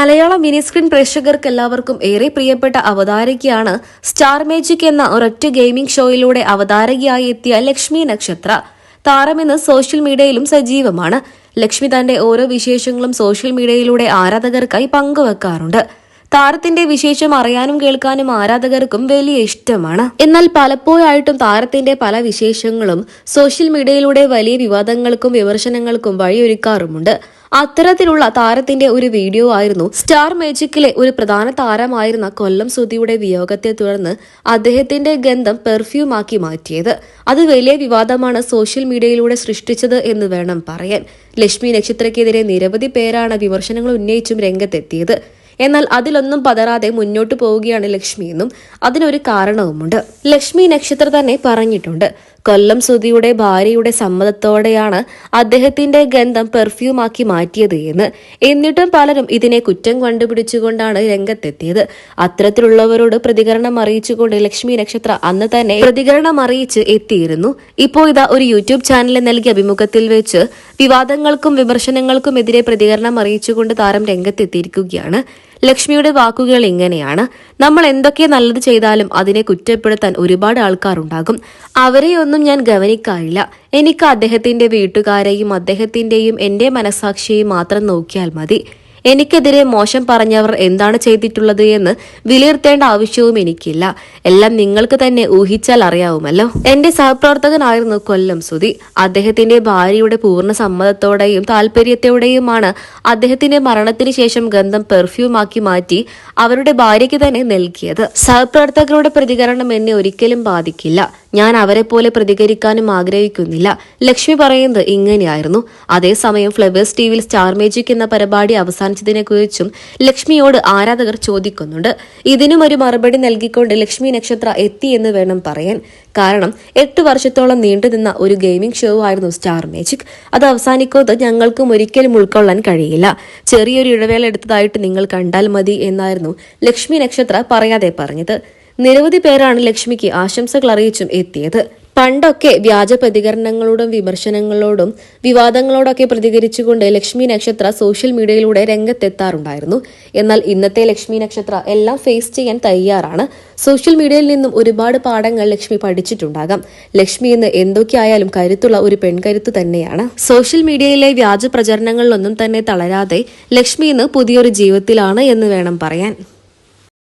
മലയാള mini screen പ്രേക്ഷകർക്ക് എല്ലാവർക്കും ഏറെ പ്രിയപ്പെട്ട അവതാരകയാണ് സ്റ്റാർ മേജിക് എന്ന ഒരൊറ്റ ഗെയിമിംഗ് ഷോയിലൂടെ അവതാരകയായി എത്തിയ ലക്ഷ്മി നക്ഷത്ര. താരമെന്ന് സോഷ്യൽ മീഡിയയിലും സജീവമാണ്. ലക്ഷ്മി തന്റെ ഓരോ വിശേഷങ്ങളും സോഷ്യൽ മീഡിയയിലൂടെ ആരാധകർക്കായി പങ്കുവെക്കാറുണ്ട്. താരത്തിന്റെ വിശേഷം അറിയാനും കേൾക്കാനും ആരാധകർക്കും വലിയ ഇഷ്ടമാണ്. എന്നാൽ പലപ്പോഴായിട്ടും താരത്തിന്റെ പല വിശേഷങ്ങളും സോഷ്യൽ മീഡിയയിലൂടെ വലിയ വിവാദങ്ങൾക്കും വിമർശനങ്ങൾക്കും വഴിയൊരുക്കാറുമുണ്ട്. അത്തരത്തിലുള്ള താരത്തിന്റെ ഒരു വീഡിയോ ആയിരുന്നു. സ്റ്റാർ മേജിക്കിലെ ഒരു പ്രധാന താരമായിരുന്ന കൊല്ലം സുധിയുടെ വിയോഗത്തെ തുടർന്ന് അദ്ദേഹത്തിന്റെ ഗന്ധം പെർഫ്യൂമാക്കി മാറ്റിയത്. അത് വലിയ വിവാദമാണ് സോഷ്യൽ മീഡിയയിലൂടെ സൃഷ്ടിച്ചത് എന്ന് വേണം പറയാൻ. ലക്ഷ്മി നക്ഷത്രയ്ക്കെതിരെ നിരവധി പേരാണ് വിമർശനങ്ങൾ ഉന്നയിച്ചും രംഗത്തെത്തിയത്. എന്നാൽ അതിലൊന്നും പതറാതെ മുന്നോട്ട് പോവുകയാണ് ലക്ഷ്മി എന്നും അതിനൊരു കാരണവുമുണ്ട്. ലക്ഷ്മി നക്ഷത്ര തന്നെ പറഞ്ഞിട്ടുണ്ട്. കൊല്ലം സുധിയുടെ ഭാര്യയുടെ സമ്മതത്തോടെയാണ് അദ്ദേഹത്തിന്റെ ഗന്ധം പെർഫ്യൂമാക്കി മാറ്റിയത് എന്ന്. എന്നിട്ടും പലരും ഇതിനെ കുറ്റം കണ്ടുപിടിച്ചുകൊണ്ടാണ് രംഗത്തെത്തിയത്. അത്തരത്തിലുള്ളവരോട് പ്രതികരണം അറിയിച്ചുകൊണ്ട് ലക്ഷ്മി നക്ഷത്ര അന്ന് തന്നെ പ്രതികരണം അറിയിച്ച് എത്തിയിരുന്നു. ഇപ്പോൾ ഇതാ ഒരു യൂട്യൂബ് ചാനലിൽ നൽകിയ അഭിമുഖത്തിൽ വെച്ച് വിവാദങ്ങൾക്കും വിമർശനങ്ങൾക്കും എതിരെ പ്രതികരണം അറിയിച്ചുകൊണ്ട് താരം രംഗത്തെത്തിയിരിക്കുകയാണ്. ലക്ഷ്മിയുടെ വാക്കുകൾ ഇങ്ങനെയാണ്. നമ്മൾ എന്തൊക്കെ നല്ലത് ചെയ്താലും അതിനെ കുറ്റപ്പെടുത്താൻ ഒരുപാട് ആൾക്കാരുണ്ടാകും അവരെയൊന്നും ഞാൻ ഗവനിക്കാറില്ല. എനിക്ക് അദ്ദേഹത്തിന്റെ വീട്ടുകാരെയും അദ്ദേഹത്തിന്റെയും എന്റെ മനസാക്ഷിയെയും മാത്രം നോക്കിയാൽ മതി. എനിക്കെതിരെ മോശം പറഞ്ഞവർ എന്താണ് ചെയ്തിട്ടുള്ളത് എന്ന് വിലയിരുത്തേണ്ട ആവശ്യവും എനിക്കില്ല. എല്ലാം നിങ്ങൾക്ക് തന്നെ ഊഹിച്ചാൽ അറിയാവുമല്ലോ. എന്റെ സഹപ്രവർത്തകനായിരുന്നു കൊല്ലം സുധി. അദ്ദേഹത്തിന്റെ ഭാര്യയുടെ പൂർണ സമ്മതത്തോടെയും താല്പര്യത്തോടെയുമാണ് അദ്ദേഹത്തിന്റെ മരണത്തിന് ശേഷം ഗന്ധം പെർഫ്യൂമാക്കി മാറ്റി അവരുടെ ഭാര്യയ്ക്ക് തന്നെ നൽകിയത്. സഹപ്രവർത്തകരുടെ പ്രതികരണം എന്നെ ഒരിക്കലും ബാധിക്കില്ല. ഞാൻ അവരെ പോലെ പ്രതികരിക്കാനും ആഗ്രഹിക്കുന്നില്ല. ലക്ഷ്മി പറയുന്നത് ഇങ്ങനെയായിരുന്നു. അതേസമയം ഫ്ലവേഴ്സ് ടിവിയിൽ സ്റ്റാർ മേജിക് എന്ന പരിപാടി അവസാനിച്ചതിനെ കുറിച്ചും ലക്ഷ്മിയോട് ആരാധകർ ചോദിക്കുന്നുണ്ട്. ഇതിനും ഒരു മറുപടി നൽകിക്കൊണ്ട് ലക്ഷ്മി നക്ഷത്ര എത്തി എന്ന് വേണം പറയാൻ. കാരണം എട്ട് വർഷത്തോളം നീണ്ടുനിന്ന ഒരു ഗെയിമിംഗ് ഷോ ആയിരുന്നു സ്റ്റാർ മേജിക്. അത് അവസാനിക്കുന്നത് ഞങ്ങൾക്കും ഒരിക്കലും ഉൾക്കൊള്ളാൻ കഴിയില്ല. ചെറിയൊരു ഇടവേള എടുത്തതായിട്ട് നിങ്ങൾ കണ്ടാൽ മതി എന്നായിരുന്നു ലക്ഷ്മി നക്ഷത്ര പറയാതെ പറഞ്ഞത്. നിരവധി പേരാണ് ലക്ഷ്മിക്ക് ആശംസകൾ അറിയിച്ചും എത്തിയത്. പണ്ടൊക്കെ വ്യാജ പ്രതികരണങ്ങളോടും വിമർശനങ്ങളോടും വിവാദങ്ങളോടൊക്കെ പ്രതികരിച്ചുകൊണ്ട് ലക്ഷ്മി നക്ഷത്ര സോഷ്യൽ മീഡിയയിലൂടെ രംഗത്തെത്താറുണ്ടായിരുന്നു. എന്നാൽ ഇന്നത്തെ ലക്ഷ്മി നക്ഷത്ര എല്ലാം ഫേസ് ചെയ്യാൻ തയ്യാറാണ്. സോഷ്യൽ മീഡിയയിൽ നിന്നും ഒരുപാട് പാഠങ്ങൾ ലക്ഷ്മി പഠിച്ചിട്ടുണ്ടാകാം. ലക്ഷ്മി ഇന്ന് എന്തൊക്കെയായാലും കരുത്തുള്ള ഒരു പെൺകരുത്ത് തന്നെയാണ്. സോഷ്യൽ മീഡിയയിലെ വ്യാജ പ്രചരണങ്ങളിലൊന്നും തന്നെ തളരാതെ ലക്ഷ്മി ഇന്ന് പുതിയൊരു ജീവിതത്തിലാണ് എന്ന് വേണം പറയാൻ.